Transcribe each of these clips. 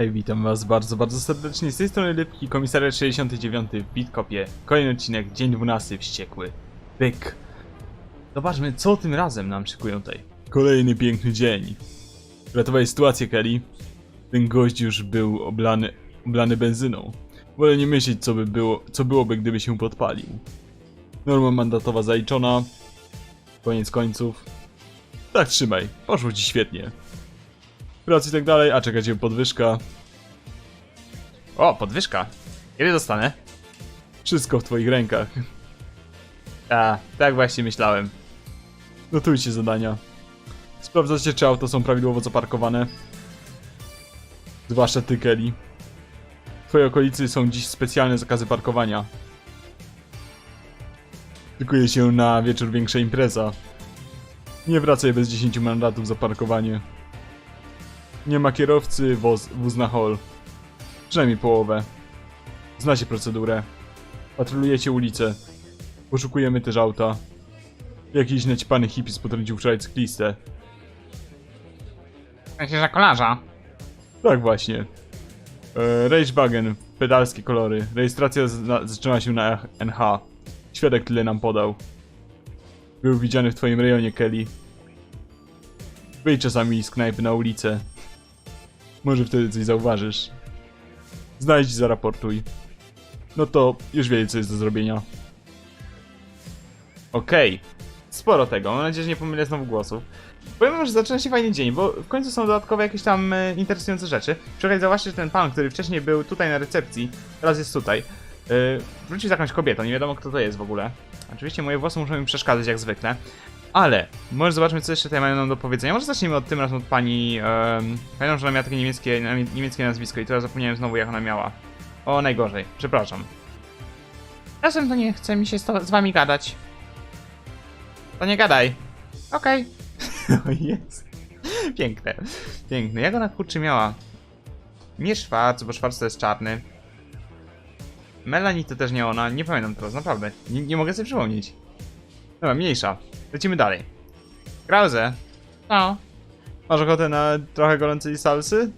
Hej, witam was bardzo, bardzo serdecznie. Z tej strony Lipki, komisariat 69 w Bitkopie. Kolejny odcinek, dzień 12, wściekły. Byk. Zobaczmy, co tym razem nam szykują tutaj. Kolejny piękny dzień. Ratowałeś sytuację, Kelly. Ten gość już był oblany, oblany benzyną. Wolę nie myśleć, co by było, co byłoby, gdyby się podpalił. Norma mandatowa zaliczona. Koniec końców. Tak, trzymaj. Poszło ci świetnie pracy i tak dalej, a czeka cię podwyżka. O, podwyżka. Kiedy dostanę? Wszystko w twoich rękach. A, tak właśnie myślałem. Notujcie zadania. Sprawdzacie, czy auto są prawidłowo zaparkowane. Zwłaszcza ty, Kelly. W twojej okolicy są dziś specjalne zakazy parkowania. Szykuje się na wieczór większa impreza. Nie wracaj bez 10 mandatów za parkowanie. Nie ma kierowcy, woz, wóz na hol. Przynajmniej połowę. Znacie procedurę. Patrolujecie ulicę. Poszukujemy też auta. Jakiś naćpany hippie potrącił wczoraj cyklistę. Myślę, że kolarza. Tak właśnie. E, Reichswagen, pedalskie kolory. Rejestracja zna- zaczyna się na NH. Świadek tyle nam podał. Był widziany w twoim rejonie, Kelly. Wyjdź czasami z knajpy na ulicę. Może wtedy coś zauważysz. Znajdź i zaraportuj. No to już wiecie, co jest do zrobienia. Okej. Sporo tego. Mam nadzieję, że nie pomylę znowu głosów. Powiem wam, że zaczyna się fajny dzień, bo w końcu są dodatkowe jakieś tam e, interesujące rzeczy. Przy okazji zauważcie, że ten pan, który wcześniej był tutaj na recepcji, teraz jest tutaj. E, wrócił z jakąś kobietą, nie wiadomo kto to jest w ogóle. Oczywiście moje włosy muszą mi przeszkadzać jak zwykle. Ale, może zobaczmy co jeszcze tutaj mają nam do powiedzenia. Może zacznijmy od tym razem od pani... Um, pamiętam, że ona miała takie niemieckie, niemieckie nazwisko i teraz zapomniałem znowu jak ona miała. O, najgorzej. Przepraszam. Czasem to nie chce mi się z, to, z wami gadać. To nie gadaj. Okej. O jest. Piękne. Piękne. Jak ona kurczę miała? Nie Szwarc, bo Szwarc to jest czarny. Melanie to też nie ona. Nie pamiętam teraz, naprawdę. Nie, nie mogę sobie przypomnieć. Dobra, mniejsza. Lecimy dalej. Krause, No. masz ochotę na trochę gorącej salsy?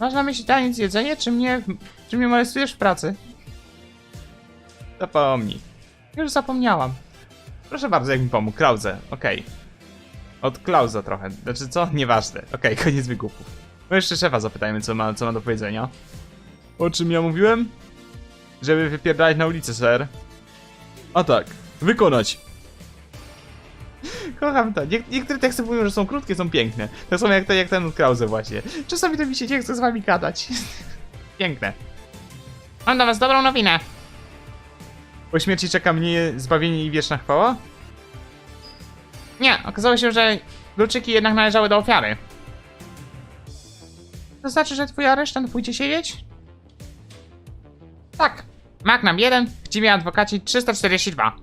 Masz na myśli taniec jedzenie, czy mnie, czy mnie molestujesz w pracy? Zapomnij. Już zapomniałam. Proszę bardzo, jak mi pomógł. Krause, okej. Od Klausa trochę. Znaczy co? Nieważne. Okej, koniec wygłupów. No jeszcze szefa zapytajmy, co ma, co ma do powiedzenia. O czym ja mówiłem? Żeby wypierdalać na ulicę, ser. A tak. Wykonać. Kocham to. Nie, niektóre teksty mówią, że są krótkie, są piękne. Tak samo jak, te, jak ten od Krause właśnie. Czasami to mi się nie chce z wami gadać. Piękne. Mam dla was dobrą nowinę. Po śmierci czeka mnie zbawienie i wieczna chwała? Nie, okazało się, że kluczyki jednak należały do ofiary. To znaczy, że twój aresztant pójdzie siedzieć? Tak. Magnum 1, chciwi adwokaci 342.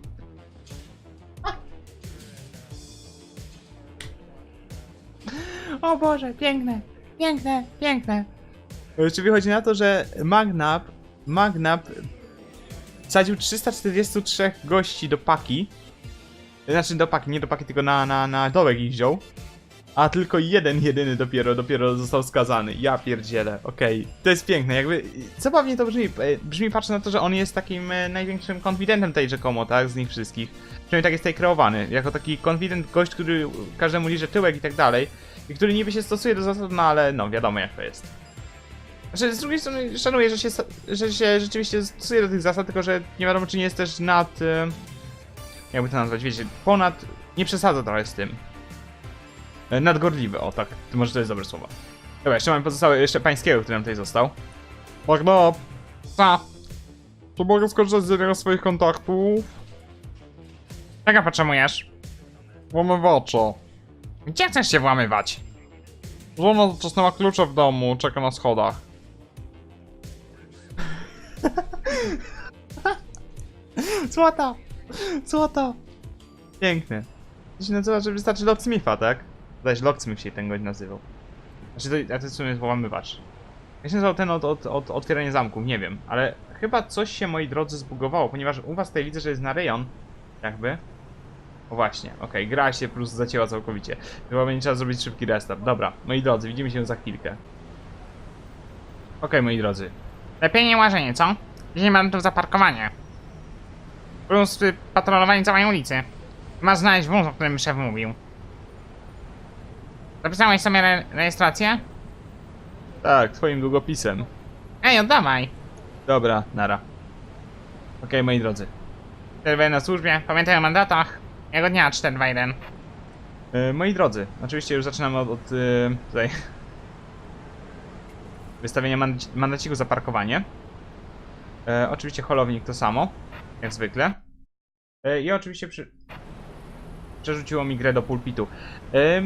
O Boże, piękne, piękne, piękne. Czy wychodzi na to, że Magnap, Magnap wsadził 343 gości do paki. Znaczy do paki, nie do paki, tylko na, na, na dołek ich wziął. A tylko jeden, jedyny dopiero, dopiero został skazany. Ja pierdzielę, okej. To jest piękne, jakby, zabawnie to brzmi, e, brzmi patrzę na to, że on jest takim e, największym konfidentem tej rzekomo, tak, z nich wszystkich. Przynajmniej tak jest tutaj kreowany, jako taki konfident gość, który każdemu liże tyłek i tak dalej. I który niby się stosuje do zasad, no ale no, wiadomo jak to jest. Znaczy, z drugiej strony szanuję, że się, że się rzeczywiście stosuje do tych zasad, tylko że nie wiadomo, czy nie jest też nad... e, Jakby to nazwać, wiecie, ponad... Nie przesadza trochę z tym. E, Nadgorliwy, o tak, to może to jest dobre słowo. Dobra, jeszcze mamy pozostałe, jeszcze pańskiego, który nam tutaj został. Magno, Co? to mogę skorzystać z jednego z swoich kontaktów? Czego potrzebujesz? Łamywacza. Gdzie chcesz się włamywać? Żona zaczasnęła klucze w domu, czeka na schodach. Złota! Złota! Piękne. To się nazywa, że wystarczy Locksmitha, tak? Zaś Locksmith się ten gość nazywał. Znaczy to, a to w sumie włamywacz. Jak się nazywał ten od, od, od otwierania zamków? Nie wiem, ale chyba coś się, moi drodzy, zbugowało, ponieważ u was tutaj widzę, że jest na rejon, jakby. O właśnie, okej, gra się plus zacięła całkowicie. Chyba będzie trzeba zrobić szybki restart. Dobra, moi drodzy, widzimy się za chwilkę. Okej, moi drodzy. Lepiej nie łażenie, co? 10 mandatów za parkowanie. Plus y, patrolowanie całej ulicy. Masz znaleźć wóz, o którym szef mówił. Zapisałeś sobie re rejestrację? Tak, twoim długopisem. Ej, oddawaj. Dobra, nara. Okej, moi drodzy. Przerwę na służbie, pamiętaj o mandatach. Jego dnia 421. E, moi drodzy, oczywiście już zaczynamy od, od e, tutaj wystawienia mandaci- mandaciku za parkowanie. E, oczywiście holownik to samo, jak zwykle. E, I oczywiście przy... przerzuciło mi grę do pulpitu. E,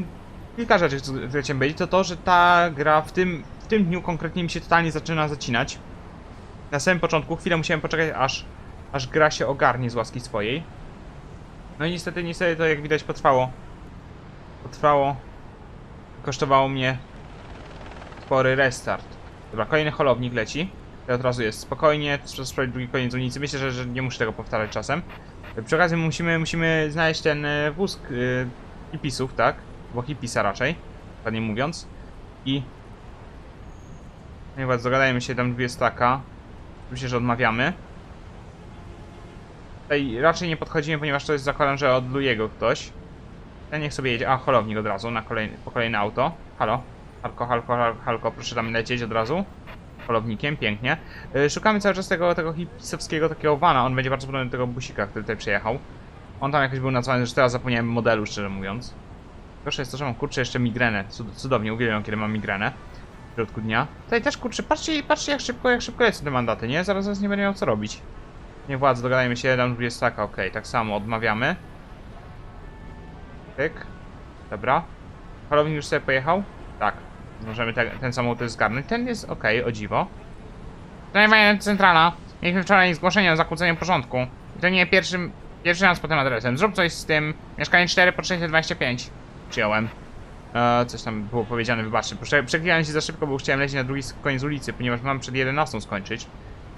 kilka rzeczy, które chciałem powiedzieć, to to, że ta gra w tym, w tym dniu konkretnie mi się totalnie zaczyna zacinać. Na samym początku chwilę musiałem poczekać, aż, aż gra się ogarnie z łaski swojej. No i niestety, niestety to jak widać potrwało Potrwało. Kosztowało mnie spory restart. Dobra, kolejny holownik leci. To od razu jest spokojnie, trzeba sprawdzić drugi koniec ulicy. Myślę, że, że nie muszę tego powtarzać czasem. Przy okazji musimy, musimy znaleźć ten e, wóz y, hipisów, tak? Bo hipisa raczej, dokładnie mówiąc. I... Bardzo, dogadajmy się, tam dwie staka. Myślę, że odmawiamy. Tutaj raczej nie podchodzimy, ponieważ to jest zakładam, że od Lujego ktoś. Ten niech sobie jedzie. A, holownik od razu na kolejny, po kolejne auto. Halo? Halko, halko, hal- halko, proszę tam lecieć od razu. Holownikiem, pięknie. Yy, szukamy cały czas tego, tego hipisowskiego takiego vana. On będzie bardzo podobny do tego busika, który tutaj przyjechał. On tam jakoś był nazwany, że teraz zapomniałem modelu, szczerze mówiąc. Proszę jest to, że mam kurczę jeszcze migrenę. Cud cudownie, uwielbiam kiedy mam migrenę. W środku dnia. Tutaj też kurczę, patrzcie, patrzcie jak szybko, jak szybko lecą te mandaty, nie? Zaraz, zaraz nie będzie miał co robić. Nie władzy, dogadajmy się, dam 20 okej, tak samo odmawiamy. Pyk. Dobra. Holownik już sobie pojechał? Tak. Możemy te, ten samochód zgarnąć. Ten jest ok, o dziwo. Zajmowanie centrala. Mieliśmy wczoraj zgłoszenie o zakłóceniu porządku. I to nie pierwszy, pierwszy raz pod tym adresem. Zrób coś z tym. Mieszkanie 4 po 625. Przyjąłem. E, coś tam było powiedziane, wybaczcie. Prze przeklinałem się za szybko, bo chciałem lecieć na drugi koniec ulicy, ponieważ mam przed 11 skończyć.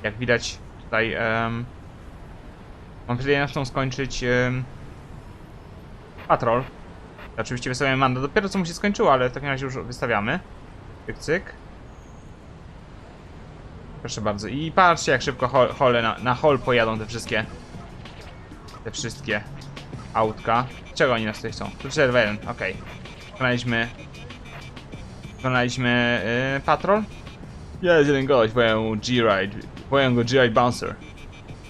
Jak widać tutaj... mam przed 11 skończyć... patrol. Oczywiście wystawiamy mandat. Dopiero co mu się skończyło, ale w takim razie już wystawiamy. Cyk, cyk. Proszę bardzo. I patrzcie jak szybko hol, hole na, na hol pojadą te wszystkie... Te wszystkie autka. Czego oni nas tutaj chcą? Tu 421, okej. Wykonaliśmy... Wykonaliśmy yy, patrol. Jest jeden gość, wołają G-Ride. Wołają go G-Ride Bouncer.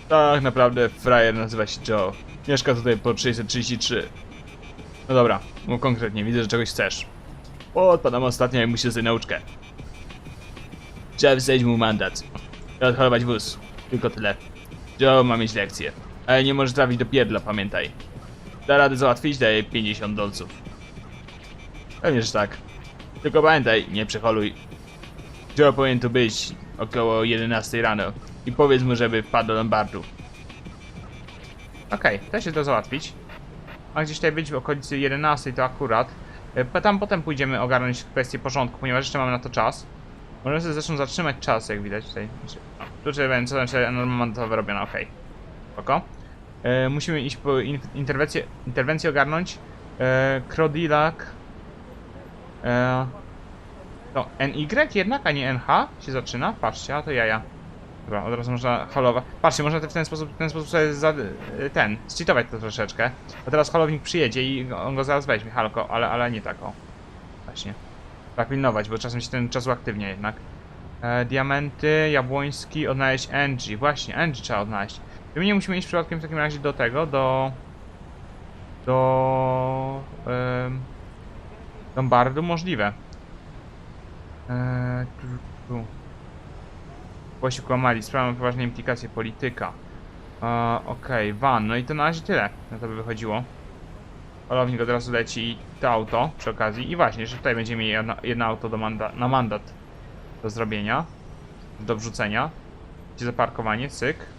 Tak naprawdę frajer nazywa się Joe. Mieszka tutaj po 633. No dobra, mów konkretnie, widzę, że czegoś chcesz. Odpadam ostatnio jak muszę sobie nauczkę. Trzeba wystawić mu mandat. I odholować wóz. Tylko tyle. Joe ma mieć lekcję. Ale nie może trafić do pierdla, pamiętaj. Da radę załatwić, daje 50 dolców. Pewnie, że tak. Tylko pamiętaj, nie przeholuj. Joe powinien tu być około 11 rano. I powiedz mu, żeby wpadł do Lombardu. Okej, da się to załatwić. A gdzieś tutaj być w okolicy 11 to akurat. E, Tam potem pójdziemy ogarnąć kwestię porządku, ponieważ jeszcze mamy na to czas. Możemy sobie zresztą zatrzymać czas, jak widać tutaj. Tu czy będzie co tam się mandatowe robione, okej. Spoko. E, musimy iść po in interwencję, interwencję ogarnąć. E, Krodilak. E, to NY jednak, a nie NH się zaczyna. Patrzcie, a to jaja. Dobra, od razu można holować. Patrzcie, można w ten sposób, w ten sposób sobie za, e, ten, zcheatować to troszeczkę. Bo teraz holownik przyjedzie i on go zaraz weźmie, halko, ale, ale nie tak, o. Właśnie. Tak pilnować, bo czasem się ten czas uaktywnia jednak. E, diamenty, jabłoński, odnaleźć Angie. Właśnie, Angie trzeba odnaleźć. My nie musimy iść przypadkiem w takim razie do tego, do... Do... em, Lombardu? Możliwe. Eee, tu. Właśnie kłamali, sprawa ma poważne implikacje polityka. Eee, Okej, van, no i to na razie tyle. Na to by wychodziło. Polownik od razu leci to auto przy okazji. I właśnie, że tutaj będziemy mieli jedno, jedno auto do manda na mandat do zrobienia. Do wrzucenia. Gdzie zaparkowanie, cyk.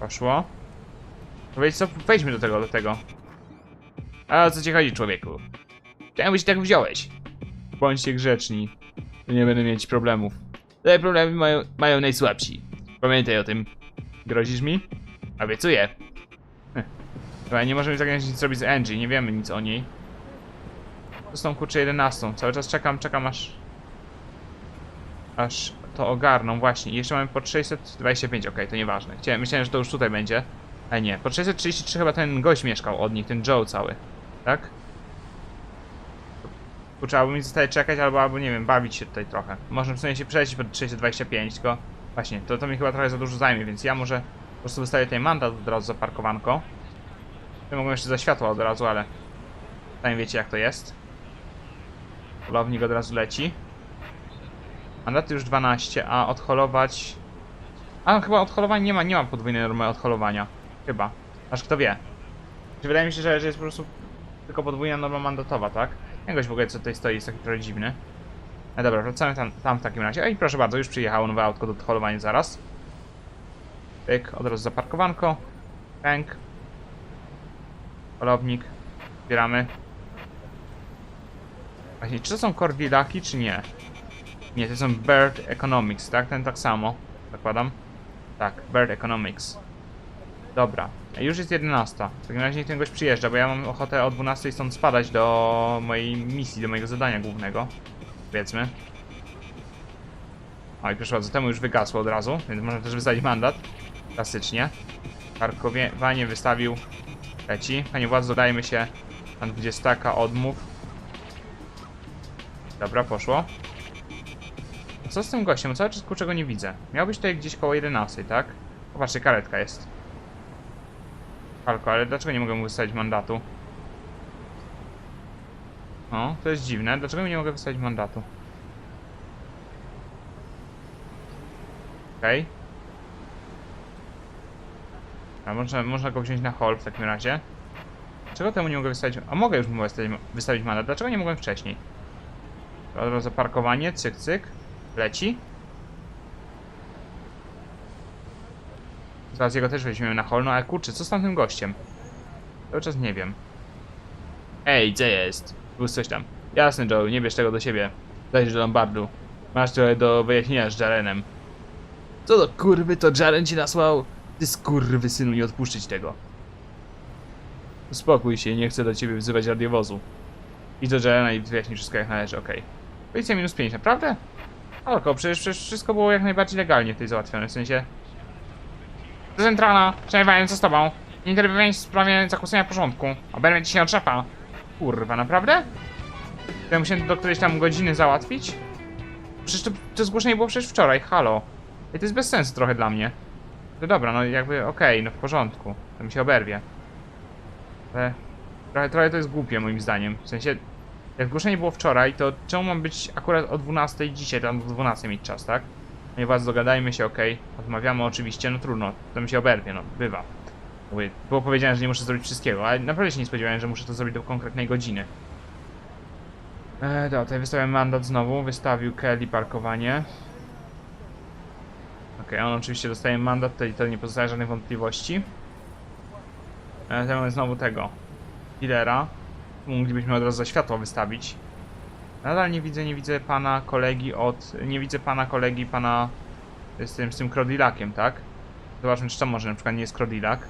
Poszło. Wejdź co, wejdźmy do tego, do tego. A co ci chodzi, człowieku? Chciałem, byś tak wziąłeś. Bądźcie grzeczni. Nie będę mieć problemów. Te problemy mają, mają najsłabsi. Pamiętaj o tym. Grozisz mi? Obiecuję. Dobra, nie możemy zagrać nic zrobić z Angie, nie wiemy nic o niej. To z tą kurczę 11. Cały czas czekam, czekam aż... aż to ogarną. Właśnie, I jeszcze mamy pod 625, okej, to nieważne. Chciałem, myślałem, że to już tutaj będzie. Ale nie, pod 633 chyba ten gość mieszkał od nich, ten Joe cały. Tak? Tu trzeba by mi zostaje czekać albo, albo nie wiem, bawić się tutaj trochę. Można w sumie się przejść pod 625, tylko właśnie, to, to mi chyba trochę za dużo zajmie, więc ja może po prostu wystawię tutaj mandat od razu za parkowanko. Mogłem jeszcze za światło od razu, ale sami wiecie jak to jest. Polownik od razu leci. Mandaty już 12, a odholować... A chyba odholowanie nie ma, nie ma podwójnej normy odholowania. Chyba. Aż kto wie. Wydaje mi się, że, że jest po prostu tylko podwójna norma mandatowa, tak? Jakoś w ogóle co tutaj stoi jest taki trochę dziwny. No dobra, wracamy tam, tam w takim razie. Ej, proszę bardzo, już przyjechało nowe autko do odholowania zaraz. Pyk, od razu zaparkowanko. Pęk. Polownik. Zbieramy. Właśnie, czy to są Cordillaki, czy nie? Nie, to są Bird Economics, tak? Ten tak samo. Zakładam. Tak, Bird Economics. Dobra, już jest 11. W takim razie niech ten gość przyjeżdża, bo ja mam ochotę o 12 stąd spadać do mojej misji, do mojego zadania głównego. Powiedzmy. O i proszę bardzo, temu już wygasło od razu, więc można też wystawić mandat. Klasycznie. Parkowanie wystawił. Leci. Panie władz, dodajmy się na 20 odmów. Dobra, poszło. Co z tym gościem? Cały czas kurczę go nie widzę. Miał być tutaj gdzieś koło 11, tak? Popatrzcie, karetka jest. Falko, ale dlaczego nie mogę mu wystawić mandatu? O, to jest dziwne. Dlaczego mi nie mogę wystawić mandatu? Okej. A można, można go wziąć na hol w takim razie. Dlaczego temu nie mogę wystawić... A mogę już mu wystawić, wystawić mandat. Dlaczego nie mogłem wcześniej? Od cyk, cyk. Leci. Zaraz jego też weźmiemy na hol, no ale kurczę, co z tamtym gościem? Cały czas nie wiem. Ej, co jest? Był coś tam. Jasne, Joe, nie bierz tego do siebie. Dajesz do Lombardu. Masz trochę do wyjaśnienia z Jarenem. Co do kurwy to Jaren ci nasłał? Ty skurwy synu, nie odpuszczyć tego. Uspokój się, nie chcę do ciebie wzywać radiowozu. Idź do Jarena i wyjaśnij wszystko jak należy, okej. Policja minus 5, naprawdę? Alko, przecież, przecież wszystko było jak najbardziej legalnie tutaj załatwione, w sensie... Centrala, przejmowałem co z tobą? Nie interweniowałeś w sprawie zakłócenia porządku. Oberwę ci się otrzepa. Kurwa, naprawdę? Ja musiałem do którejś tam godziny załatwić? Przecież to, to zgłoszenie było przecież wczoraj, halo. I to jest bez sensu trochę dla mnie. No dobra, no jakby okej, no w porządku. To mi się oberwie. Ale trochę, trochę to jest głupie moim zdaniem. W sensie, jak zgłoszenie było wczoraj, to czemu mam być akurat o 12 dzisiaj, tam do 12 mieć czas, tak? No i was dogadajmy się, okej. Odmawiamy oczywiście, no trudno. To mi się oberwie, no bywa. Było powiedziane, że nie muszę zrobić wszystkiego, ale naprawdę się nie spodziewałem, że muszę to zrobić do konkretnej godziny. Eee, dobra, tutaj wystawiam mandat znowu. Wystawił Kelly parkowanie. Okej, on oczywiście dostaje mandat, tutaj to nie pozostaje żadnych wątpliwości. Eee, tutaj mamy znowu tego. Dealera. Moglibyśmy od razu za światło wystawić. Nadal nie widzę, nie widzę pana kolegi od... Nie widzę pana kolegi, pana... Z tym, z tym Krodilakiem, tak? Zobaczmy, czy to może na przykład nie jest Krodilak.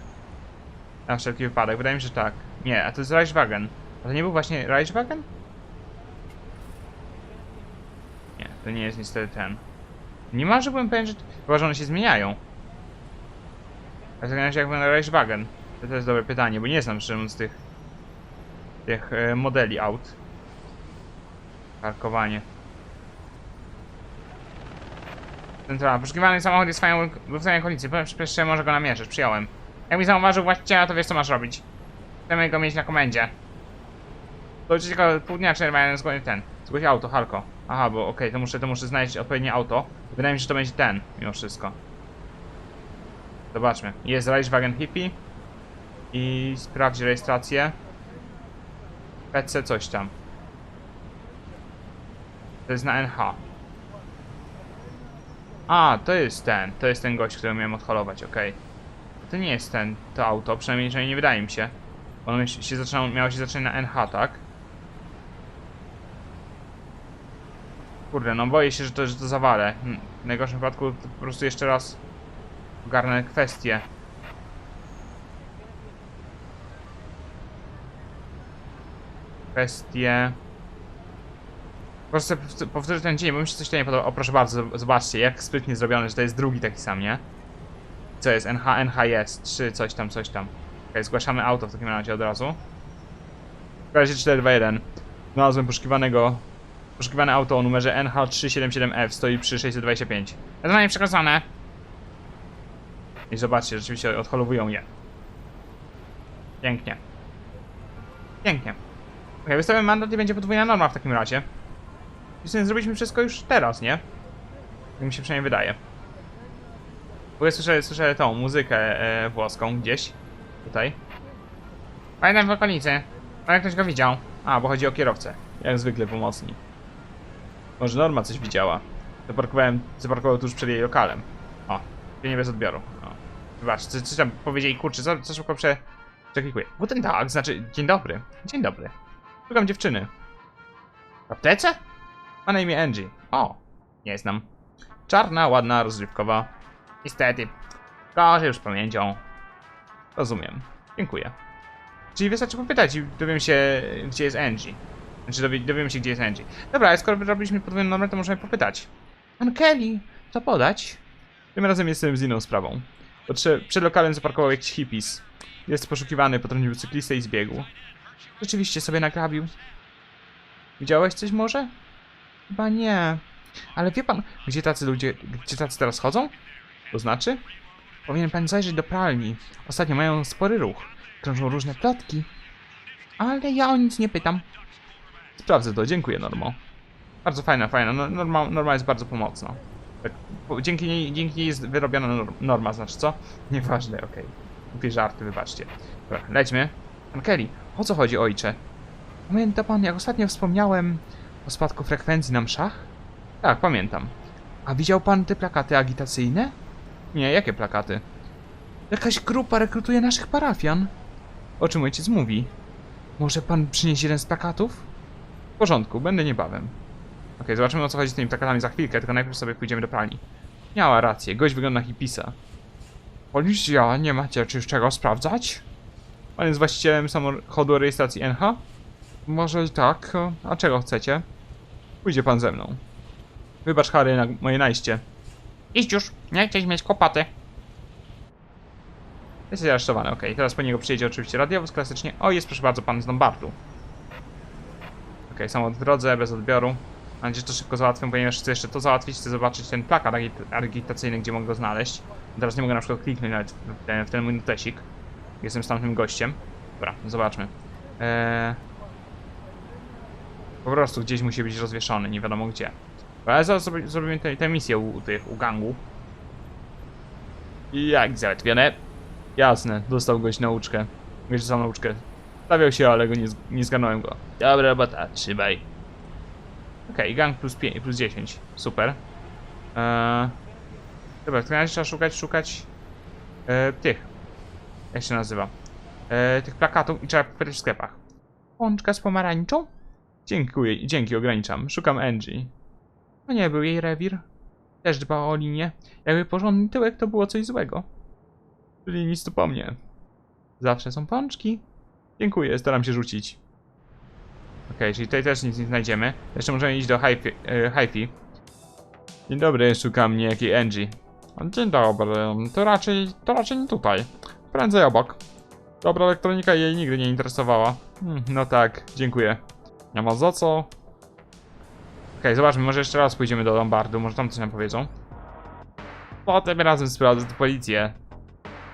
Na wszelki wypadek. Wydaje mi się, że tak. Nie, a to jest Reichwagen. A to nie był właśnie Reichwagen? Nie, to nie jest niestety ten. Nie ma, że byłem pewien, że... Chyba, że one się zmieniają. A w takim razie jak będę Reichwagen? To, to jest dobre pytanie, bo nie znam szczerze mówiąc tych... Tych e, modeli aut. Parkowanie. Centralna. Poszukiwany samochód jest w swojej okolicy. Przyspieszcie, może go namierzyć. Przyjąłem. Jak mi zauważył właściciela, to wiesz co masz robić. Chcemy go mieć na komendzie. To tylko pół dnia zgodnie ten. Zgłoś auto, Halko. Aha, bo okej, to muszę to muszę znaleźć odpowiednie auto. Wydaje mi się, że to będzie ten, mimo wszystko. Zobaczmy. Jest Reichswagen Hippie. I sprawdź rejestrację. PC coś tam. To jest na NH. A, to jest ten. To jest ten gość, którego miałem odholować, okej. To nie jest ten, to auto, przynajmniej, przynajmniej nie wydaje mi się. Ono się, zaczynało, miało się zacząć na NH, tak? Kurde, no boję się, że to, że to zawalę. Hmm. W najgorszym wypadku po prostu jeszcze raz ogarnę kwestię. Kwestię Po prostu powt- powtórzę ten dzień, bo mi się coś tutaj nie podoba. O, proszę bardzo, zobaczcie, jak sprytnie zrobione, że to jest drugi taki sam, nie? Co jest? NH, NHS, 3, coś tam, coś tam. Okej, zgłaszamy auto w takim razie od razu. W razie 421. Znalazłem poszukiwanego. Poszukiwane auto o numerze NH377F stoi przy 625. Zadanie przekazane. I zobaczcie, rzeczywiście odholowują je. Pięknie. Pięknie. Okej, wystawiam mandat i będzie podwójna norma w takim razie. I zrobiliśmy wszystko już teraz, nie? Tak mi się przynajmniej wydaje. Bo ja słyszę, słyszę tą muzykę e, włoską gdzieś. Tutaj. Pamiętam w okolicy. Ale ktoś go widział. A, bo chodzi o kierowcę. Jak zwykle pomocni. Może Norma coś widziała. Zaparkowałem, zaparkował tuż przed jej lokalem. O, nie bez odbioru. O. Wybacz, co, co tam powiedzieli, kurczę, co, co szybko prze... Przeklikuję. Guten Tag, znaczy, dzień dobry. Dzień dobry. Szukam dziewczyny. W aptece? Ma na imię Angie. O, nie znam. Czarna, ładna, rozrywkowa. Niestety. Gorzej już pamięcią. Rozumiem. Dziękuję. Czyli wystarczy popytać i dowiem się, gdzie jest Angie. Znaczy dowie, dowiem się, gdzie jest Angie. Dobra, ale skoro wyrobiliśmy podwójną normę, to możemy popytać. Pan Kelly, co podać? Tym razem jestem z inną sprawą. Potrze- przed lokalem zaparkował jakiś hippies. Jest poszukiwany, potrącił cyklistę i zbiegł. Rzeczywiście sobie nagrabił. Widziałeś coś może? Chyba nie. Ale wie pan, gdzie tacy ludzie, gdzie tacy teraz chodzą? To znaczy? Powinien pan zajrzeć do pralni. Ostatnio mają spory ruch. Krążą różne plotki. Ale ja o nic nie pytam. Sprawdzę to, dziękuję Normo. Bardzo fajna, fajna. No, Norma, norma jest bardzo pomocna. Tak, dzięki, niej, dzięki niej jest wyrobiona nor- norma, znaczy co? Nieważne, okej. Głupie żarty, wybaczcie. Dobra, lećmy. Pan Kelly, o co chodzi ojcze? Pamięta pan, jak ostatnio wspomniałem o spadku frekwencji na mszach? Tak, pamiętam. A widział pan te plakaty agitacyjne? Nie, jakie plakaty? Jakaś grupa rekrutuje naszych parafian. O czym ojciec mówi? Może pan przynieść jeden z plakatów? W porządku, będę niebawem. Okej, zobaczymy o co chodzi z tymi plakatami za chwilkę, tylko najpierw sobie pójdziemy do pralni. Miała rację, gość wygląda na hipisa. Policja, nie macie czy czego sprawdzać? Pan jest właścicielem samochodu rejestracji NH? Może i tak. A czego chcecie? Pójdzie pan ze mną. Wybacz Harry na moje najście. Idź już, nie chcesz mieć kłopoty. Jesteś aresztowany, okej. Teraz po niego przyjedzie oczywiście radiowóz klasycznie. O, jest proszę bardzo pan z Lombardu. Okej, sam w drodze, bez odbioru. Mam nadzieję, że to szybko załatwię, ponieważ chcę jeszcze to załatwić, chcę zobaczyć ten plakat agit- agitacyjny, gdzie mogę go znaleźć. Teraz nie mogę na przykład kliknąć nawet w ten, w ten mój notesik. Jestem z tamtym gościem. Dobra, zobaczmy. Eee... Po prostu gdzieś musi być rozwieszony, nie wiadomo gdzie. Ale zaraz zrobi- zrobimy tę misję u, u tych, u gangu. Jak załatwione? Jasne, dostał gość nauczkę. Wiesz, za nauczkę. Stawiał się, ale go nie, nie zgarnąłem go. Dobra robota, trzymaj. Okej, gang plus 5, plus 10. Super. Eee... Dobra, w takim razie trzeba szukać, szukać e, tych. Jak się nazywa? E, tych plakatów i trzeba kupywać w sklepach. Pączka z pomarańczą? Dziękuję, dzięki, ograniczam. Szukam Angie. To nie był jej rewir. Też dba o linię. Jakby porządny tyłek, to było coś złego. Czyli nic tu po mnie. Zawsze są pączki. Dziękuję, staram się rzucić. Okej, czyli tutaj też nic nie znajdziemy. Jeszcze możemy iść do e, Hi-Fi. Dzień dobry, szukam niejakiej Angie. Dzień dobry, to raczej, to raczej nie tutaj. Prędzej obok. Dobra elektronika jej nigdy nie interesowała. Hmm, no tak, dziękuję. Nie ma za co. Okej, zobaczmy, może jeszcze raz pójdziemy do Lombardu, może tam coś nam powiedzą. Potem razem sprawdzę tę policję.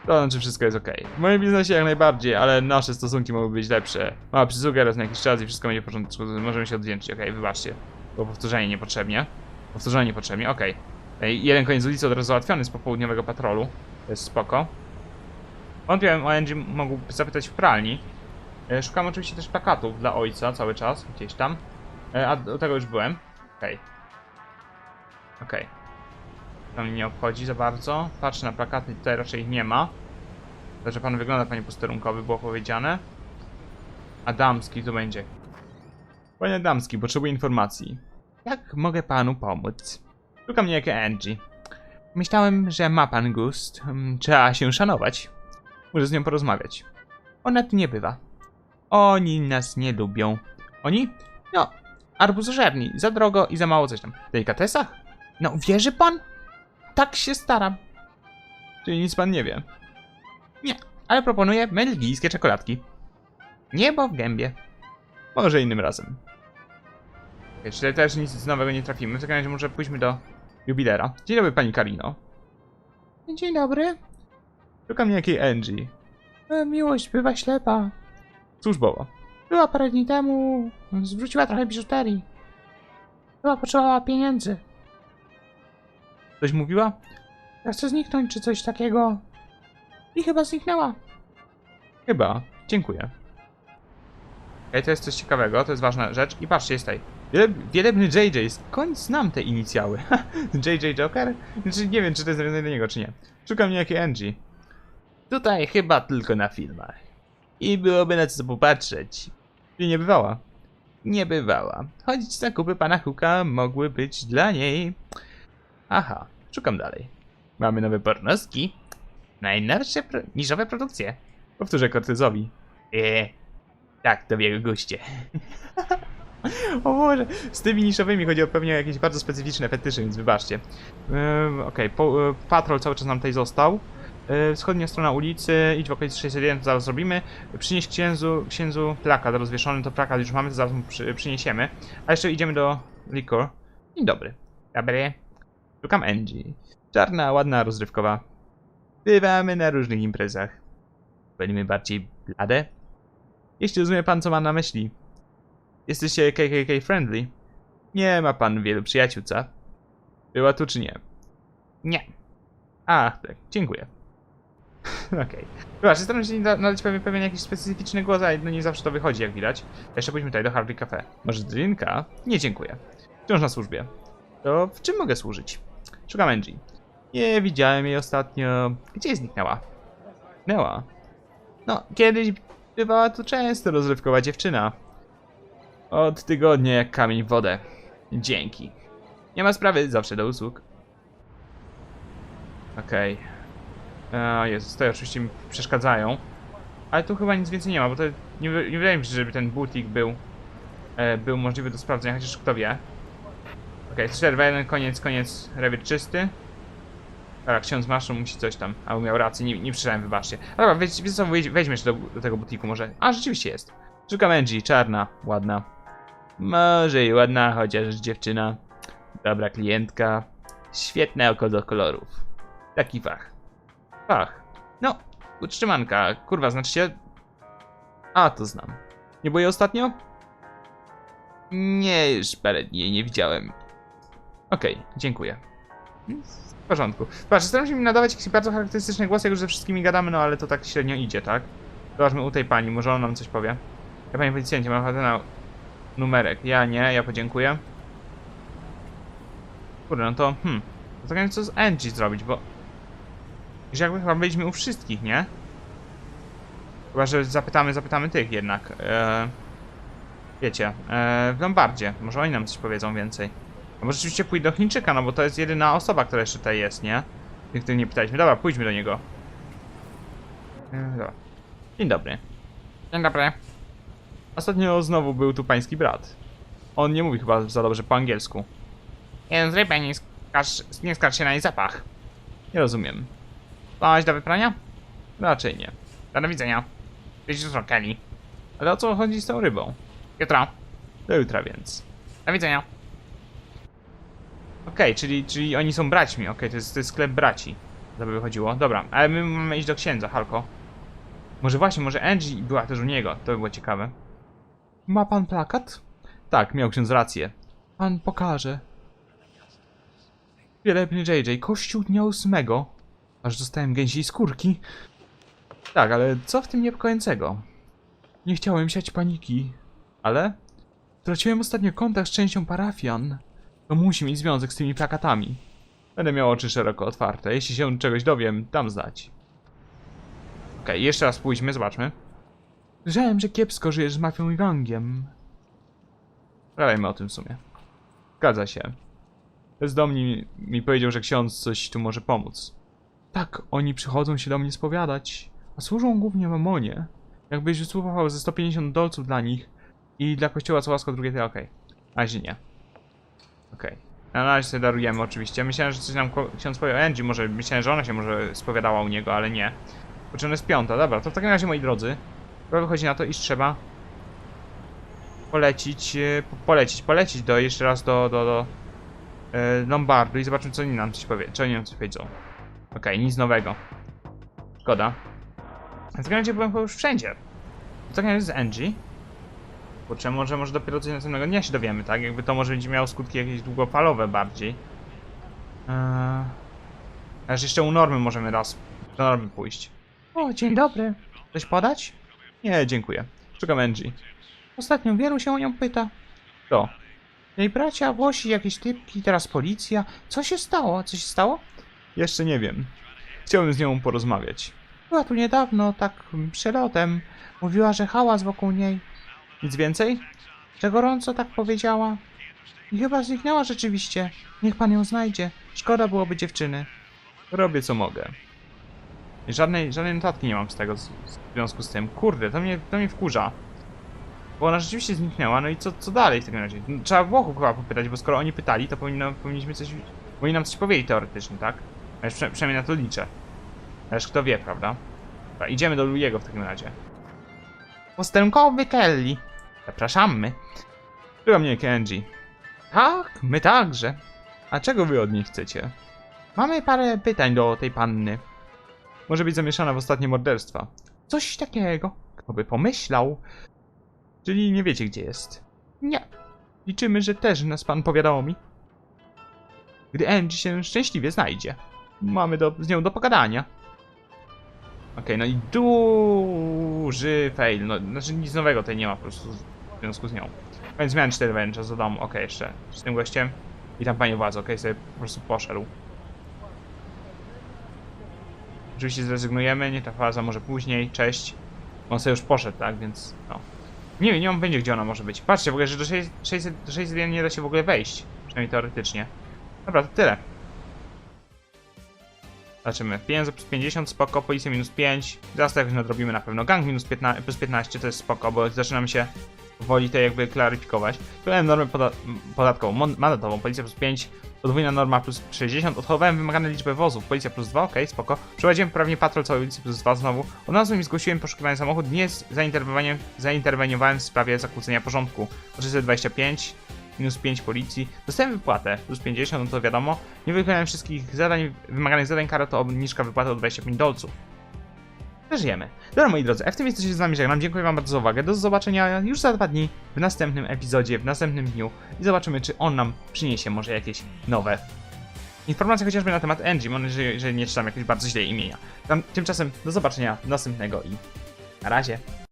To znaczy wszystko jest ok. W moim biznesie jak najbardziej, ale nasze stosunki mogły być lepsze. Mała przysługa raz na jakiś czas i wszystko będzie w porządku, możemy się odwdzięczyć, okej, wybaczcie. Było powtórzenie niepotrzebnie. Powtórzenie niepotrzebnie, okej. Ej, Jeden koniec ulicy od razu załatwiony z popołudniowego patrolu. To jest spoko. Wątpiłem o Angie mógłby zapytać w pralni. E, Szukam oczywiście też plakatów dla ojca cały czas, gdzieś tam. E, A do tego już byłem. Okej. Okej. To mnie nie obchodzi za bardzo. Patrzę na plakaty, tutaj raczej ich nie ma. Także pan wygląda, panie posterunkowy, było powiedziane. Adamski tu będzie. Panie Adamski, potrzebuję informacji. Jak mogę panu pomóc? Szukam niejakie Angie. Myślałem, że ma pan gust. Hmm, Trzeba się szanować. Muszę z nią porozmawiać. Ona tu nie bywa. Oni nas nie lubią. Oni? No, Arbuz żerni, za drogo i za mało coś tam. Delikatesach? No, wierzy pan? Tak się staram. Czyli nic pan nie wie. Nie, ale proponuję belgijskie czekoladki. Niebo w gębie. Może innym razem. Czyli też nic nowego nie trafimy. W takim razie może pójdźmy do jubilera. Dzień dobry, pani Karino. Dzień dobry. Szukam niejakiej Angie. E, miłość bywa ślepa. Służbowa. Była parę dni temu. Zwróciła trochę biżuterii. Chyba potrzebowała pieniędzy. Coś mówiła? Ja chcę zniknąć, czy coś takiego. I chyba zniknęła. Chyba. Dziękuję. Okej, to jest coś ciekawego, to jest ważna rzecz. I patrzcie, jest tutaj. Wiele- Wielebny JJ, skąd znam te inicjały? JJ Joker? Znaczy, nie wiem, czy to jest do niego, czy nie. Szukam niejakiej Angie. Tutaj chyba tylko na filmach. I byłoby na co popatrzeć. I nie bywała. Nie bywała. Chodzić zakupy pana Hooka mogły być dla niej. Aha, szukam dalej. Mamy nowe pornoski. Najnowsze pro niszowe produkcje. Powtórzę Cortezowi. Eee, tak, to w jego guście. o Boże, z tymi niszowymi chodzi o pewnie jakieś bardzo specyficzne fetysze, więc wybaczcie. Ehm, Okej, po- e, patrol cały czas nam tutaj został. E, Wschodnia strona ulicy, idź w okolicy 601, to zaraz zrobimy. Przynieś księdzu, księdzu plakat rozwieszony, to plakat już mamy, to zaraz mu przy, przyniesiemy. A jeszcze idziemy do Liquor. Dzień dobry. Dobry. Szukam Angie. Czarna, ładna, rozrywkowa. Bywamy na różnych imprezach. Będziemy bardziej blade? Jeśli rozumie pan, co mam na myśli. Jesteście KKK friendly? Nie ma pan wielu przyjaciół, co? Była tu czy nie? Nie. A, tak, dziękuję. Okej. Chyba, że staram się na- nadać pewien, pewien jakiś specyficzny głos, ale no nie zawsze to wychodzi, jak widać. Jeszcze pójdźmy tutaj do Harvey Cafe. Może drinka? Nie, dziękuję. Wciąż na służbie. To w czym mogę służyć? Szukam Angie. Nie widziałem jej ostatnio. Gdzie zniknęła? Zniknęła? No, kiedyś bywała tu często rozrywkowa dziewczyna. Od tygodnia jak kamień w wodę. Dzięki. Nie ma sprawy, zawsze do usług. Okej. Okay. Jezus, tutaj oczywiście mi przeszkadzają. Ale tu chyba nic więcej nie ma, bo to nie, nie wydaje mi się, żeby ten butik był e, był możliwy do sprawdzenia, chociaż kto wie. Okay, 4 1 koniec, koniec, rewir czysty. Dobra, ksiądz Maszu musi coś tam, albo miał rację, nie, nie przeczytałem, wybaczcie. Dobra, weź, wiecie co, wejdźmy jeszcze do, do tego butiku może. A, rzeczywiście jest. Szukam Angie, czarna, ładna. Może i ładna, chociaż dziewczyna. Dobra klientka. Świetne oko do kolorów. Taki fach. Fach. No, utrzymanka. Kurwa, znaczy się... A, to znam. Nie było ostatnio? Nie, już parę dni jej nie widziałem. Okej, dziękuję. W porządku. Patrz, staram się mi nadawać jakiś bardzo charakterystyczny głos, jak już ze wszystkimi gadamy, no ale to tak średnio idzie, tak? Zobaczmy u tej pani, może ona nam coś powie. Ja panie policjancie, mam ochotę na numerek. Ja nie, ja podziękuję. Kurde, no to, hmm. To tak co z Angie zrobić, bo... Już jakby chyba byliśmy u wszystkich, nie? Chyba, że zapytamy, zapytamy tych jednak. Eee, wiecie, eee, w Lombardzie. Może oni nam coś powiedzą więcej. A może rzeczywiście pójdę do Chińczyka, no bo to jest jedyna osoba, która jeszcze tutaj jest, nie? Tych, których nie pytaliśmy. Dobra, pójdźmy do niego. Eee, dobra. Dzień dobry. Dzień dobry. Ostatnio znowu był tu pański brat. On nie mówi chyba za dobrze po angielsku. Jeden z nie skarż, nie skarż się na jej zapach. Nie rozumiem. Małaś do wyprania? Raczej nie. Do, widzenia. Być jutro, Kelly. Ale o co chodzi z tą rybą? Jutro. Do jutra więc. Do widzenia. Okej, czyli, czyli oni są braćmi. Okej, to, jest, to jest sklep braci. To by wychodziło. Dobra, ale my mamy iść do księdza, Halko. Może właśnie, może Angie była też u niego. To by było ciekawe. Ma pan plakat? Tak, miał ksiądz rację. Pan pokaże. Wielebny JJ, kościół dnia ósmego. Aż dostałem gęsiej skórki. Tak, ale co w tym niepokojącego? Nie chciałem siać paniki. Ale? Straciłem ostatnio kontakt z częścią parafian. To musi mieć związek z tymi plakatami. Będę miał oczy szeroko otwarte. Jeśli się czegoś dowiem, dam znać. Okej, jeszcze raz pójdźmy, zobaczmy. Słyszałem, że kiepsko żyjesz z mafią i gangiem. Gadajmy o tym w sumie. Zgadza się. Bezdomni mi powiedział, że ksiądz coś tu może pomóc. Tak, oni przychodzą się do mnie spowiadać, a służą głównie mamonie. Jakbyś wysłuchał ze 150 dolców dla nich i dla kościoła co łasko drugie tyle, okej. Na razie nie. Okej. Na razie sobie darujemy oczywiście. Myślałem, że coś nam ksiądz powie o Angie, może myślałem, że ona się może spowiadała u niego, ale nie. Poczynę jest piąta, dobra, to w takim razie moi drodzy, to wychodzi na to, iż trzeba polecić, e, po- polecić, polecić do, jeszcze raz do, do, do e, Lombardu i zobaczymy co oni nam coś powie, czy oni nam coś powiedzą. Okej, nic nowego. Szkoda. W takim razie byłem już wszędzie. W takim razie z Angie. Kurczę, może, może dopiero coś następnego dnia się dowiemy, tak? Jakby to może będzie miało skutki jakieś długofalowe bardziej. Eee... Aż jeszcze u Normy możemy raz do Normy pójść. O, dzień dobry. Coś podać? Nie, dziękuję. Szukam Angie. Ostatnio wielu się o nią pyta. Kto? Jej bracia, Włosi, jakieś typki, teraz policja. Co się stało? Co się stało? Jeszcze nie wiem. Chciałbym z nią porozmawiać. Była tu niedawno, tak przelotem. Mówiła, że hałas wokół niej. Nic więcej? Że gorąco tak powiedziała. I chyba zniknęła rzeczywiście. Niech pan ją znajdzie. Szkoda byłoby dziewczyny. Robię co mogę. Żadnej, żadnej notatki nie mam z tego w związku z tym. Kurde, to mnie, to mnie wkurza. Bo ona rzeczywiście zniknęła, no i co, co dalej w takim razie? Trzeba Włochów chyba popytać, bo skoro oni pytali, to powinno, powinniśmy coś... Powinni nam coś powiedzieć teoretycznie, tak? Prze, przynajmniej na to liczę. Ależ kto wie, prawda? Dobra, idziemy do Luiego w takim razie. Postępkowy Kelly. Zapraszamy. Była mnie Kenji. Tak, my także. A czego wy od niej chcecie? Mamy parę pytań do tej panny. Może być zamieszana w ostatnie morderstwa. Coś takiego. Kto by pomyślał? Czyli nie wiecie, gdzie jest. Nie. Liczymy, że też nas pan powiadało mi. Gdy Angie się szczęśliwie znajdzie. Mamy do, z nią do pogadania. Okej, no i duży fail. No, znaczy nic nowego tutaj nie ma po prostu w związku z nią. Więc miałem 4 wręcza za dom. Okej, jeszcze z tym gościem. I tam panie władzy, okej, sobie po prostu poszedł. Oczywiście zrezygnujemy, nie ta faza może później, cześć. On sobie już poszedł, tak, więc no. Nie wiem, nie mam będzie gdzie ona może być. Patrzcie, w ogóle, że do 600, do 601 nie da się w ogóle wejść. Przynajmniej teoretycznie. Dobra, to tyle. Zobaczymy. Pieniądze plus 50, spoko, policja minus 5. Zaraz to jakoś nadrobimy na pewno. Gang minus 15, plus 15 to jest spoko, bo zaczynam się powoli to jakby klaryfikować. Wybrałem normę poda podatkową, mandatową, policja plus 5, podwójna norma plus 60, odchowałem wymagane liczby wozów, policja plus 2, okej, spoko. Prowadziłem prawnie patrol całej ulicy plus 2 znowu. Odnalazłem i zgłosiłem poszukiwany samochód, nie zainterweniowałem, zainterweniowałem w sprawie zakłócenia porządku. 325, minus 5 policji. Dostałem wypłatę, plus 50, no to wiadomo. Nie wykonałem wszystkich zadań, wymaganych zadań, kara to obniżka wypłaty o 25 dolców. Przeżyjemy. Dobra moi drodzy, w tym miejscu się z wami żegnam. Dziękuję wam bardzo za uwagę. Do zobaczenia już za dwa dni w następnym epizodzie, w następnym dniu i zobaczymy, czy on nam przyniesie może jakieś nowe informacje chociażby na temat Angie. Mam nadzieję, że nie czytam jakoś bardzo źle imienia. Tam, tymczasem do zobaczenia następnego i na razie.